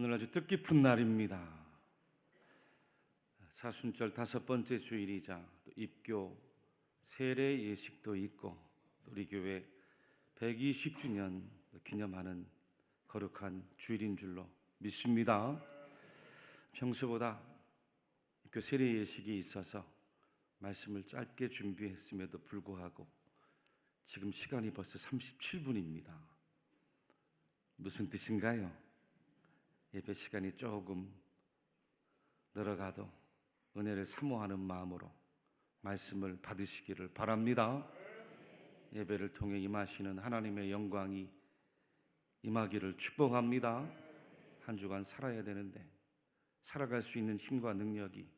오늘 아주 뜻깊은 날입니다. 사순절 다섯 번째 주일이자 또 입교 세례 예식도 있고 또 우리 교회 120주년 기념하는 거룩한 주일인 줄로 믿습니다. 평소보다 입교 세례 예식이 있어서 말씀을 짧게 준비했음에도 불구하고 지금 시간이 벌써 37분입니다. 무슨 뜻인가요? 예배 시간이 조금 늘어가도 은혜를 사모하는 마음으로 말씀을 받으시기를 바랍니다. 예배를 통해 임하시는 하나님의 영광이 임하기를 축복합니다. 한 주간 살아야 되는데 살아갈 수 있는 힘과 능력이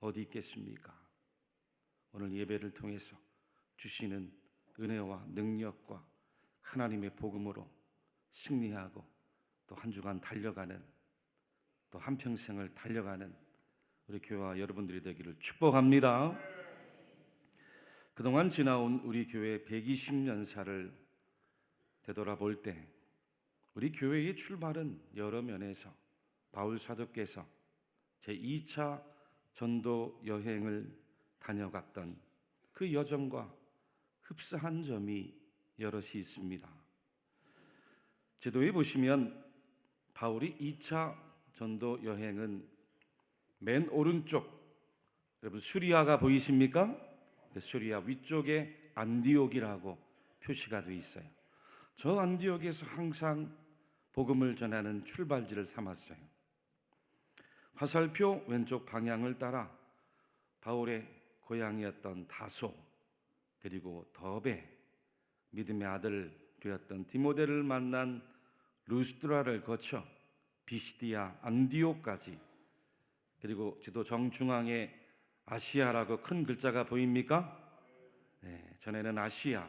어디 있겠습니까? 오늘 예배를 통해서 주시는 은혜와 능력과 하나님의 복음으로 승리하고 또 한 주간 달려가는 또 한평생을 달려가는 우리 교회와 여러분들이 되기를 축복합니다. 그동안 지나온 우리 교회 120년사를 되돌아볼 때 우리 교회의 출발은 여러 면에서 바울 사도께서 제 2차 전도 여행을 다녀갔던 그 여정과 흡사한 점이 여럿이 있습니다. 지도에 보시면 바울이 2차 전도 여행은 맨 오른쪽 여러분 수리아가 보이십니까? 그 수리아 위쪽에 안디옥이라고 표시가 되어 있어요. 저 안디옥에서 항상 복음을 전하는 출발지를 삼았어요. 화살표 왼쪽 방향을 따라 바울의 고향이었던 다소 그리고 더베 믿음의 아들 되었던 디모데를 만난 루스드라를 거쳐 비시디아 안디옥까지 그리고 지도 정중앙에 아시아라고 큰 글자가 보입니까? 네, 전에는 아시아,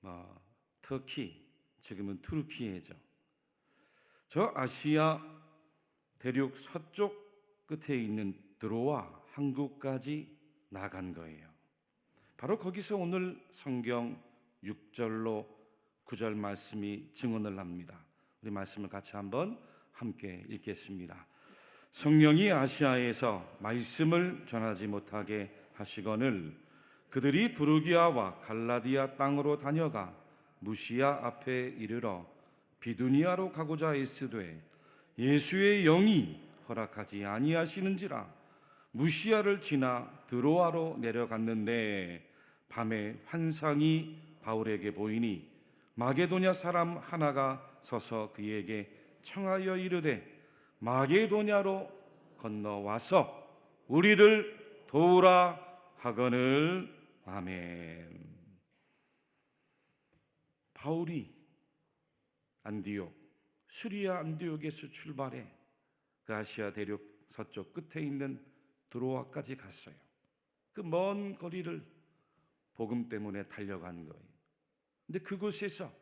뭐 터키, 지금은 투르키예죠. 저 아시아 대륙 서쪽 끝에 있는 드로아 한국까지 나간 거예요. 바로 거기서 오늘 성경 6절로 9절 말씀이 증언을 합니다. 우리 말씀을 같이 한번 함께 읽겠습니다. 성령이 아시아에서 말씀을 전하지 못하게 하시거늘 그들이 부르기아와 갈라디아 땅으로 다녀가 무시아 앞에 이르러 비두니아로 가고자 애쓰되 예수의 영이 허락하지 아니하시는지라 무시아를 지나 드로아로 내려갔는데 밤에 환상이 바울에게 보이니 마게도냐 사람 하나가 서서 그에게 청하여 이르되 마게도냐로 건너와서 우리를 도우라 하거늘 아멘. 바울이 안디옥 수리아 안디옥에서 출발해 그 아시아 대륙 서쪽 끝에 있는 드로아까지 갔어요. 그 먼 거리를 복음 때문에 달려간 거예요. 근데 그곳에서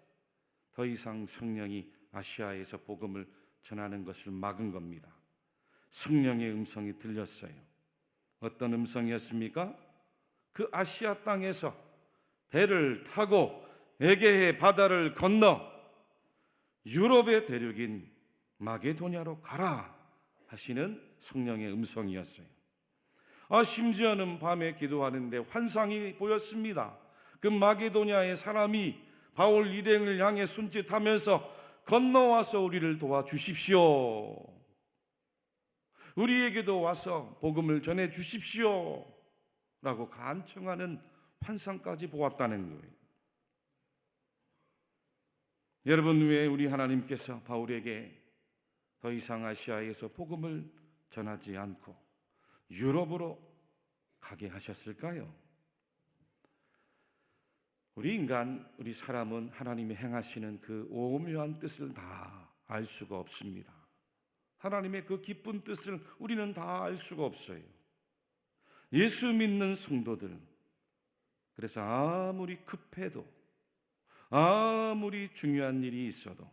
더 이상 성령이 아시아에서 복음을 전하는 것을 막은 겁니다. 성령의 음성이 들렸어요. 어떤 음성이었습니까? 그 아시아 땅에서 배를 타고 에게해 바다를 건너 유럽의 대륙인 마게도냐로 가라 하시는 성령의 음성이었어요. 아 심지어는 밤에 기도하는데 환상이 보였습니다. 그 마게도냐의 사람이 바울 일행을 향해 손짓하면서 건너와서 우리를 도와주십시오. 우리에게도 와서 복음을 전해 주십시오. 라고 간청하는 환상까지 보았다는 거예요. 여러분 왜 우리 하나님께서 바울에게 더 이상 아시아에서 복음을 전하지 않고 유럽으로 가게 하셨을까요? 우리 인간, 우리 사람은 하나님이 행하시는 그 오묘한 뜻을 다 알 수가 없습니다. 하나님의 그 기쁜 뜻을 우리는 다 알 수가 없어요. 예수 믿는 성도들, 그래서 아무리 급해도, 아무리 중요한 일이 있어도,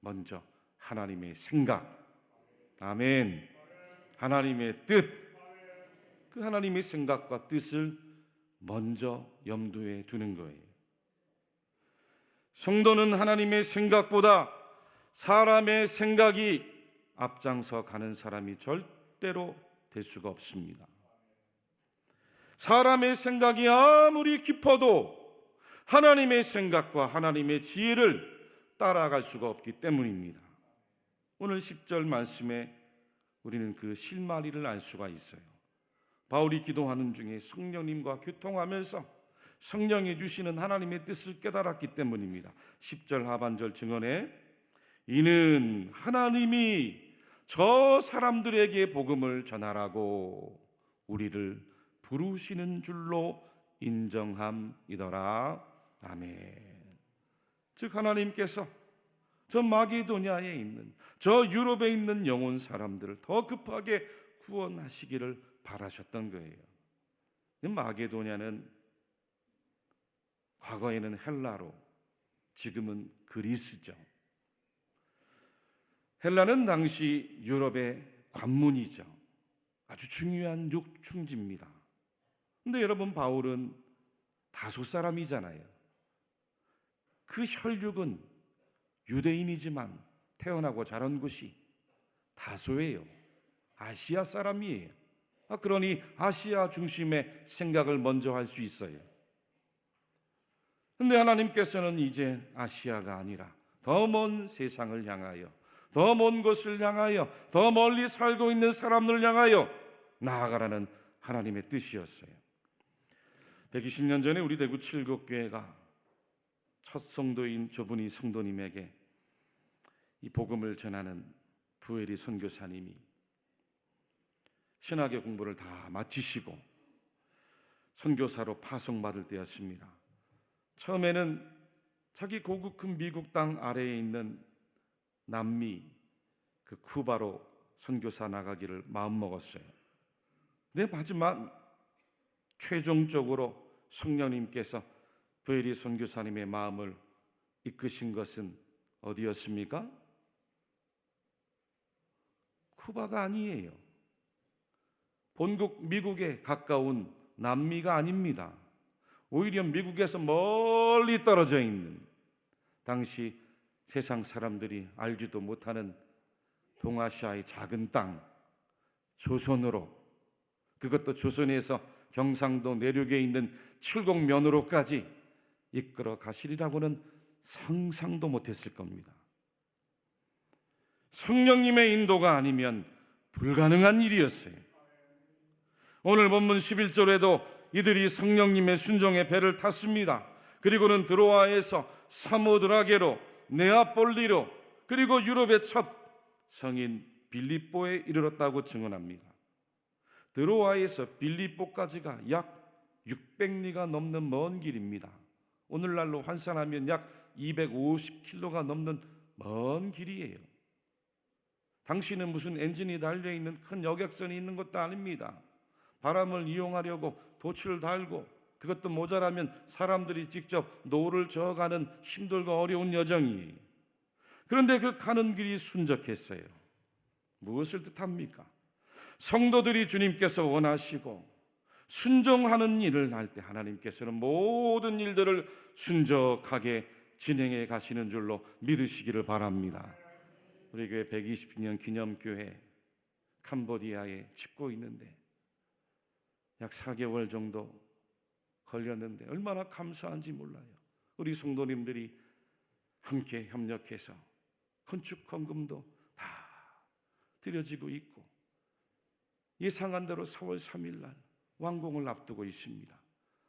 먼저 하나님의 생각, 아멘. 하나님의 뜻, 그 하나님의 생각과 뜻을 먼저 염두에 두는 거예요. 성도는 하나님의 생각보다 사람의 생각이 앞장서 가는 사람이 절대로 될 수가 없습니다. 사람의 생각이 아무리 깊어도 하나님의 생각과 하나님의 지혜를 따라갈 수가 없기 때문입니다. 오늘 10절 말씀에 우리는 그 실마리를 알 수가 있어요. 바울이 기도하는 중에 성령님과 교통하면서 성령이 주시는 하나님의 뜻을 깨달았기 때문입니다. 10절 하반절 증언에 이는 하나님이 저 사람들에게 복음을 전하라고 우리를 부르시는 줄로 인정함이더라. 아멘. 즉 하나님께서 저 마게도냐에 있는 저 유럽에 있는 영혼 사람들을 더 급하게 구원하시기를 바라셨던 거예요. 마게도냐는 과거에는 헬라로 지금은 그리스죠. 헬라는 당시 유럽의 관문이죠. 아주 중요한 육충지입니다. 근데 여러분 바울은 다소 사람이잖아요. 그 혈육은 유대인이지만 태어나고 자란 곳이 다소예요. 아시아 사람이에요. 아, 그러니 아시아 중심의 생각을 먼저 할 수 있어요. 근데 하나님께서는 이제 아시아가 아니라 더 먼 세상을 향하여 더 먼 곳을 향하여 더 멀리 살고 있는 사람들을 향하여 나아가라는 하나님의 뜻이었어요. 120년 전에 우리 대구 칠곡교회가 첫 성도인 저분이 성도님에게 이 복음을 전하는 부에리 선교사님이 신학의 공부를 다 마치시고 선교사로 파송받을 때였습니다. 처음에는 자기 고국큰 미국 땅 아래에 있는 남미 그 쿠바로 선교사 나가기를 마음 먹었어요. 내 마지막 최종적으로 성령님께서 부에리 선교사님의 마음을 이끄신 것은 어디였습니까? 쿠바가 아니에요. 본국 미국에 가까운 남미가 아닙니다. 오히려 미국에서 멀리 떨어져 있는 당시 세상 사람들이 알지도 못하는 동아시아의 작은 땅 조선으로 그것도 조선에서 경상도 내륙에 있는 칠곡면으로까지 이끌어 가시리라고는 상상도 못했을 겁니다. 성령님의 인도가 아니면 불가능한 일이었어요. 오늘 본문 11절에도 이들이 성령님의 순종의 배를 탔습니다. 그리고는 드로아에서 사모드라게로 네아폴리로 그리고 유럽의 첫 성인 빌립보에 이르렀다고 증언합니다. 드로아에서 빌립보까지가 약 600리가 넘는 먼 길입니다. 오늘날로 환산하면 약 250km가 넘는 먼 길이에요. 당신은 무슨 엔진이 달려 있는 큰 여객선이 있는 것도 아닙니다. 바람을 이용하려고 돛을 달고 그것도 모자라면 사람들이 직접 노를 저어가는 힘들고 어려운 여정이. 그런데 그 가는 길이 순적했어요. 무엇을 뜻합니까? 성도들이 주님께서 원하시고 순종하는 일을 할 때 하나님께서는 모든 일들을 순적하게 진행해 가시는 줄로 믿으시기를 바랍니다. 우리 교회 120주년 기념교회 캄보디아에 짓고 있는데 약 4개월 정도 걸렸는데 얼마나 감사한지 몰라요. 우리 성도님들이 함께 협력해서 건축 헌금도 다 드려지고 있고 예상한 대로 4월 3일 날 완공을 앞두고 있습니다.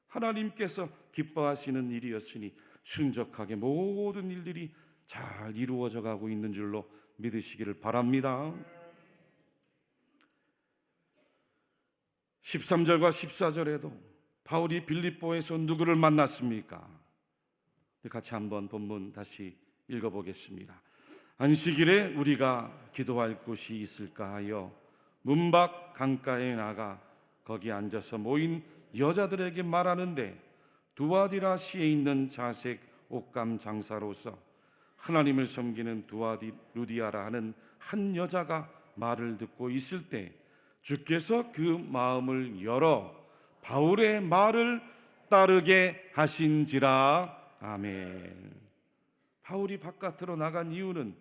하나님께서 기뻐하시는 일이었으니 순적하게 모든 일들이 잘 이루어져 가고 있는 줄로 믿으시기를 바랍니다. 13절과 14절에도 바울이 빌립보에서 누구를 만났습니까? 같이 한번 본문 다시 읽어보겠습니다. 안식일에 우리가 기도할 곳이 있을까 하여 문밖 강가에 나가 거기 앉아서 모인 여자들에게 말하는데 두아디라 시에 있는 자색 옷감 장사로서 하나님을 섬기는 두아디 루디아라 하는 한 여자가 말을 듣고 있을 때 주께서 그 마음을 열어 바울의 말을 따르게 하신지라 아멘. 바울이 바깥으로 나간 이유는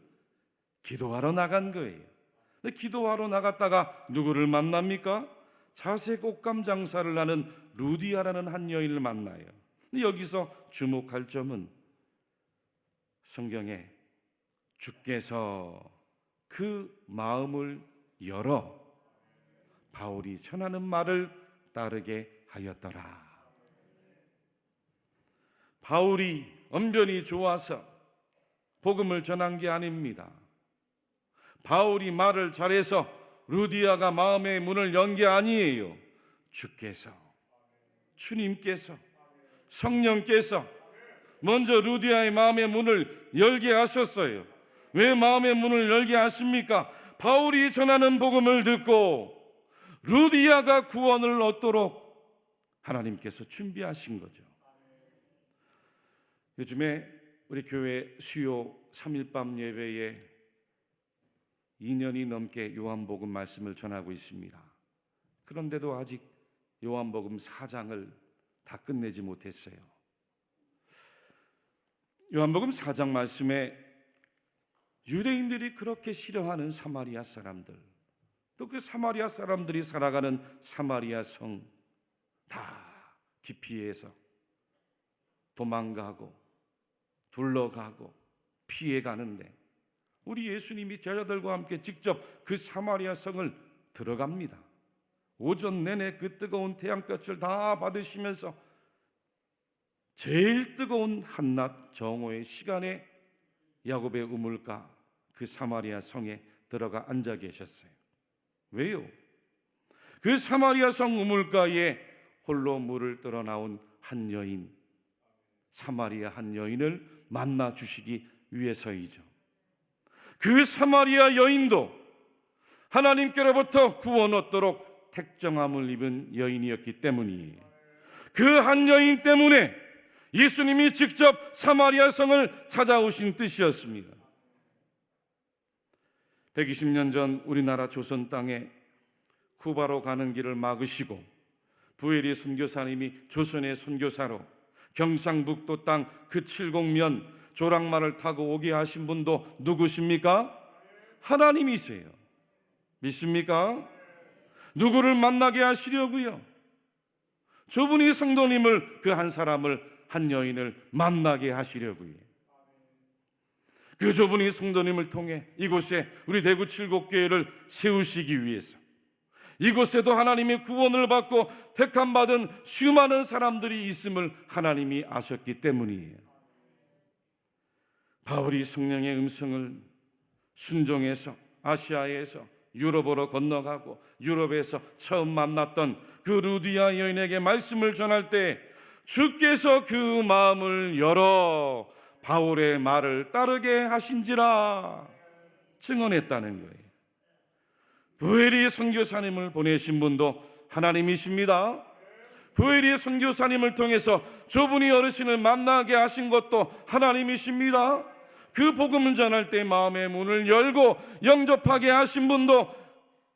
기도하러 나간 거예요. 기도하러 나갔다가 누구를 만납니까? 자색 옷감 장사를 하는 루디아라는 한 여인을 만나요. 근데 여기서 주목할 점은 성경에 주께서 그 마음을 열어 바울이 전하는 말을 따르게 하였더라. 바울이 언변이 좋아서 복음을 전한 게 아닙니다. 바울이 말을 잘해서 루디아가 마음의 문을 연 게 아니에요. 주께서, 주님께서, 성령께서 먼저 루디아의 마음의 문을 열게 하셨어요. 왜 마음의 문을 열게 하십니까? 바울이 전하는 복음을 듣고 루디아가 구원을 얻도록 하나님께서 준비하신 거죠. 요즘에 우리 교회 수요 3일 밤 예배에 2년이 넘게 요한복음 말씀을 전하고 있습니다. 그런데도 아직 요한복음 4장을 다 끝내지 못했어요. 요한복음 4장 말씀에 유대인들이 그렇게 싫어하는 사마리아 사람들, 또 그 사마리아 사람들이 살아가는 사마리아 성 다 기피해서 도망가고 둘러가고 피해 가는데 우리 예수님이 제자들과 함께 직접 그 사마리아 성을 들어갑니다. 오전 내내 그 뜨거운 태양볕을 다 받으시면서 제일 뜨거운 한낮 정오의 시간에 야곱의 우물가 그 사마리아 성에 들어가 앉아 계셨어요. 왜요? 그 사마리아 성 우물가에 홀로 물을 떠러 나온 한 여인, 사마리아 한 여인을 만나 주시기 위해서이죠. 그 사마리아 여인도 하나님께로부터 구원 얻도록 택정함을 입은 여인이었기 때문이에요. 그 한 여인 때문에 예수님이 직접 사마리아 성을 찾아오신 뜻이었습니다. 120년 전 우리나라 조선 땅에 쿠바로 가는 길을 막으시고 부에리 선교사님이 조선의 선교사로 경상북도 땅 그 칠곡면 조랑말을 타고 오게 하신 분도 누구십니까? 하나님이세요. 믿습니까? 누구를 만나게 하시려고요? 저분이 성도님을 그 한 사람을 한 여인을 만나게 하시려고요. 그 저분이 성도님을 통해 이곳에 우리 대구 칠곡교회를 세우시기 위해서 이곳에도 하나님의 구원을 받고 택함 받은 수많은 사람들이 있음을 하나님이 아셨기 때문이에요. 바울이 성령의 음성을 순종해서 아시아에서 유럽으로 건너가고 유럽에서 처음 만났던 그 루디아 여인에게 말씀을 전할 때 주께서 그 마음을 열어 바울의 말을 따르게 하신지라 증언했다는 거예요. 부에리 선교사님을 보내신 분도 하나님이십니다. 부에리 선교사님을 통해서 저분이 어르신을 만나게 하신 것도 하나님이십니다. 그 복음을 전할 때 마음의 문을 열고 영접하게 하신 분도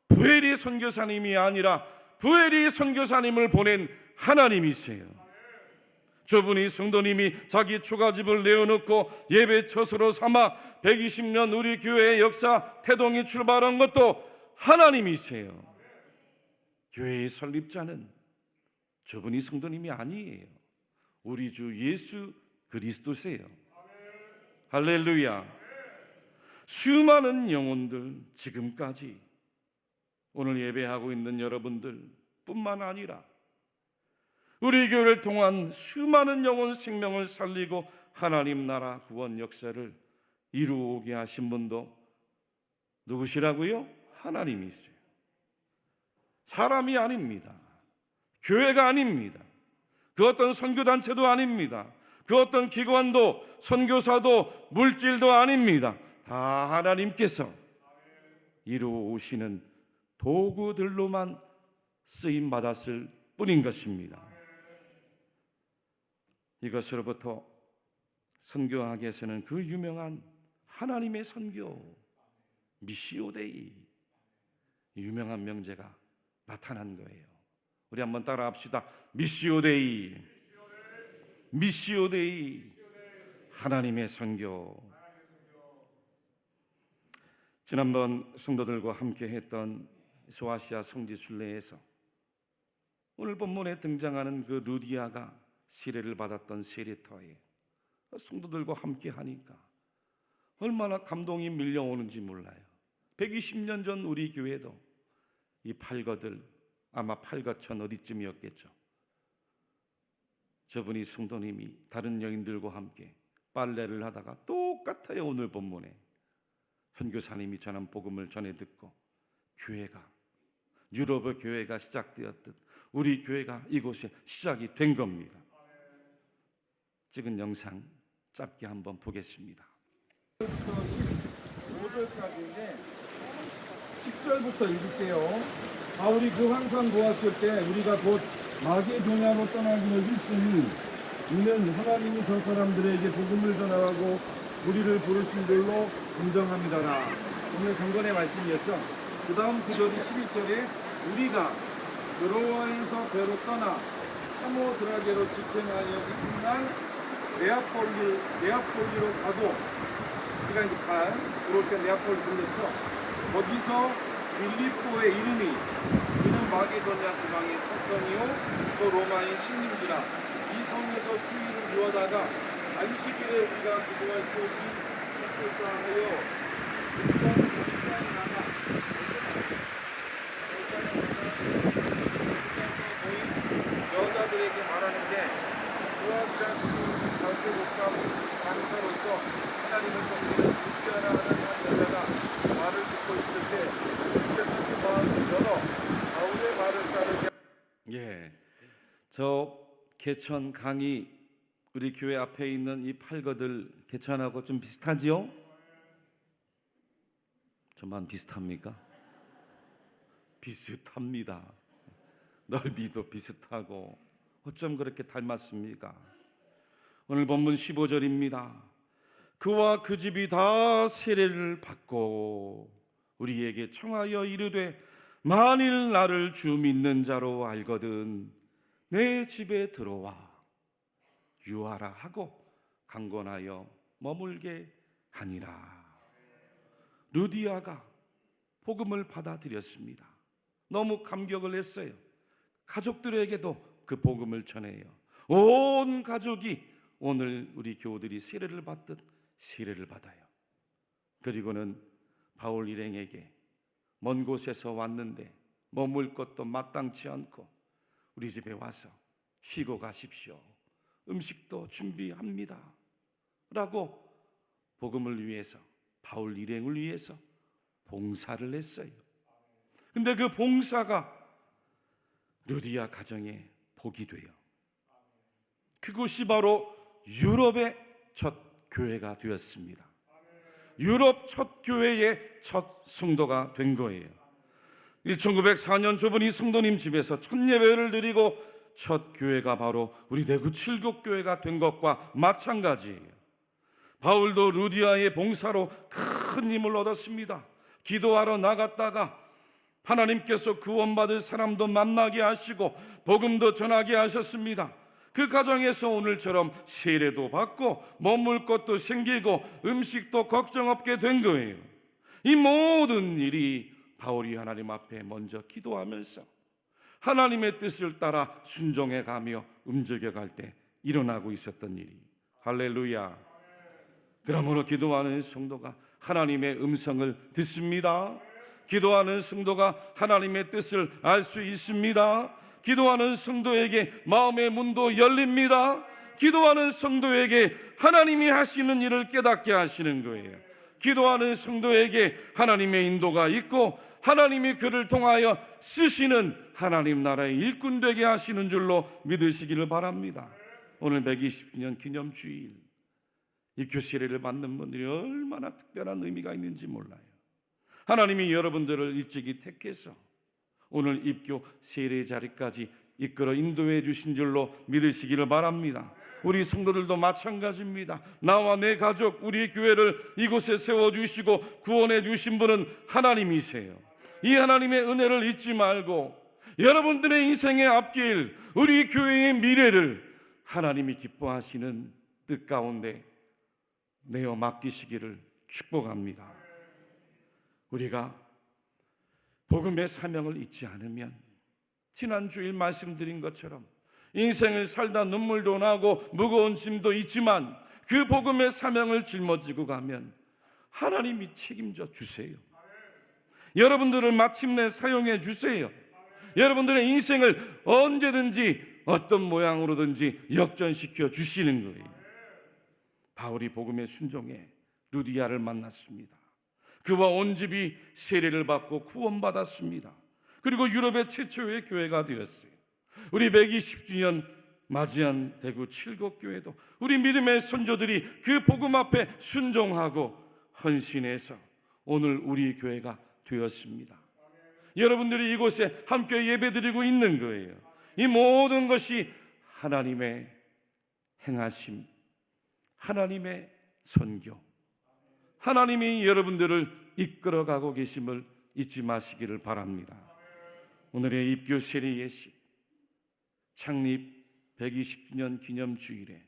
부에리 선교사님이 아니라 부에리 선교사님을 보낸 하나님이세요. 저분이 성도님이 자기 초가집을 내어놓고 예배 처소로 삼아 120년 우리 교회의 역사 태동이 출발한 것도 하나님이세요. 교회의 설립자는 저분이 성도님이 아니에요. 우리 주 예수 그리스도세요. 할렐루야. 수많은 영혼들 지금까지 오늘 예배하고 있는 여러분들 뿐만 아니라 우리 교회를 통한 수많은 영혼 생명을 살리고 하나님 나라 구원 역사를 이루게 하신 분도 누구시라고요? 하나님이세요. 사람이 아닙니다. 교회가 아닙니다. 그 어떤 선교단체도 아닙니다. 그 어떤 기관도 선교사도 물질도 아닙니다. 다 하나님께서 이루어오시는 도구들로만 쓰임 받았을 뿐인 것입니다. 이것으로부터 선교학에서는 그 유명한 하나님의 선교 미시오데이 유명한 명제가 나타난 거예요. 우리 한번 따라 합시다. 미시오데이 미시오데이 하나님의 선교 지난번 성도들과 함께 했던 소아시아 성지 순례에서 오늘 본문에 등장하는 그 루디아가 세례를 받았던 세례터에 성도들과 함께 하니까 얼마나 감동이 밀려오는지 몰라요. 120년 전 우리 교회도 이 팔거들 아마 팔거천 어디쯤이었겠죠. 저분이 성도님이 다른 여인들과 함께 빨래를 하다가 똑같아요 오늘 본문에 선교사님이 전한 복음을 전해 듣고 교회가 유럽의 교회가 시작되었듯 우리 교회가 이곳에 시작이 된 겁니다. 찍은 영상 짧게 한번 보겠습니다. 5절까지인데 10절부터 읽을게요. 바울이 그 환상 보았을 때 우리가 곧 마게도냐로 떠나기를 했으니 이는 하나님이 저 사람들에게 복음을 전하라고 우리를 부르신 줄로 인정합니다라. 오늘 강건의 말씀이었죠. 그 다음 구절이 12절에 우리가 드로아에서 배로 떠나 사모드라게로 직행하여 이날 네아폴리, 네아폴리로 가고 우리가 이제 갈 들어올 때 네아폴 들렸죠. 거기서 빌리포의 이름이 이는 마게도냐 지방의 사선이요 또 로마의 식민지라 이 성에서 수위를 이어다가 안식일에 우리가 기도할 곳이 있을까 하여 일단 일단 나가 여자들에게 말하는데 그와이란 예, 저 개천 강이 우리 교회 앞에 있는 이 팔거들 개천하고 좀 비슷하지요? 저만 비슷합니까? 비슷합니다. 넓이도 비슷하고 어쩜 그렇게 닮았습니까? 오늘 본문 15절입니다. 그와 그 집이 다 세례를 받고 우리에게 청하여 이르되 만일 나를 주 믿는 자로 알거든 내 집에 들어와 유하라 하고 강권하여 머물게 하니라. 루디아가 복음을 받아들였습니다. 너무 감격을 했어요. 가족들에게도 그 복음을 전해요. 온 가족이 오늘 우리 교우들이 세례를 받듯 세례를 받아요. 그리고는 바울 일행에게 먼 곳에서 왔는데 머물 것도 마땅치 않고 우리 집에 와서 쉬고 가십시오. 음식도 준비합니다. 라고 복음을 위해서 바울 일행을 위해서 봉사를 했어요. 근데 그 봉사가 루디아 가정에 복이 돼요. 그곳이 바로 유럽의 첫 교회가 되었습니다. 유럽 첫 교회의 첫 성도가 된 거예요. 1904년 저분이 성도님 집에서 첫 예배를 드리고 첫 교회가 바로 우리 대구 칠곡 교회가 된 것과 마찬가지예요. 바울도 루디아의 봉사로 큰 힘을 얻었습니다. 기도하러 나갔다가 하나님께서 구원받을 사람도 만나게 하시고 복음도 전하게 하셨습니다. 그 가정에서 오늘처럼 세례도 받고 머물 것도 생기고 음식도 걱정 없게 된 거예요. 이 모든 일이 바울이 하나님 앞에 먼저 기도하면서 하나님의 뜻을 따라 순종해 가며 움직여 갈 때 일어나고 있었던 일이 할렐루야. 그러므로 기도하는 성도가 하나님의 음성을 듣습니다. 기도하는 성도가 하나님의 뜻을 알 수 있습니다. 기도하는 성도에게 마음의 문도 열립니다. 기도하는 성도에게 하나님이 하시는 일을 깨닫게 하시는 거예요. 기도하는 성도에게 하나님의 인도가 있고 하나님이 그를 통하여 쓰시는 하나님 나라의 일꾼 되게 하시는 줄로 믿으시기를 바랍니다. 오늘 120주년 기념 주일 이 교세례를 받는 분들이 얼마나 특별한 의미가 있는지 몰라요. 하나님이 여러분들을 일찍이 택해서 오늘 입교 세례 자리까지 이끌어 인도해 주신 줄로 믿으시기를 바랍니다. 우리 성도들도 마찬가지입니다. 나와 내 가족, 우리 교회를 이곳에 세워 주시고 구원해 주신 분은 하나님이세요. 이 하나님의 은혜를 잊지 말고 여러분들의 인생의 앞길, 우리 교회의 미래를 하나님이 기뻐하시는 뜻 가운데 내어 맡기시기를 축복합니다. 우리가 복음의 사명을 잊지 않으면 지난 주일 말씀드린 것처럼 인생을 살다 눈물도 나고 무거운 짐도 있지만 그 복음의 사명을 짊어지고 가면 하나님이 책임져 주세요. 여러분들을 마침내 사용해 주세요. 여러분들의 인생을 언제든지 어떤 모양으로든지 역전시켜 주시는 거예요. 바울이 복음의 순종에 루디아를 만났습니다. 그와 온 집이 세례를 받고 구원받았습니다. 그리고 유럽의 최초의 교회가 되었어요. 우리 120주년 맞이한 대구 칠곡 교회도 우리 믿음의 선조들이 그 복음 앞에 순종하고 헌신해서 오늘 우리 교회가 되었습니다. 여러분들이 이곳에 함께 예배드리고 있는 거예요. 이 모든 것이 하나님의 행하심, 하나님의 선교, 하나님이 여러분들을 이끌어가고 계심을 잊지 마시기를 바랍니다. 오늘의 입교 세례 예식 창립 120주년 기념 주일에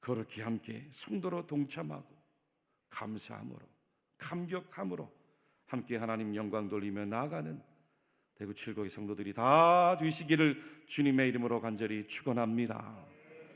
그렇게 함께 성도로 동참하고 감사함으로 감격함으로 함께 하나님 영광 돌리며 나아가는 대구 칠곡의 성도들이 다 되시기를 주님의 이름으로 간절히 축원합니다.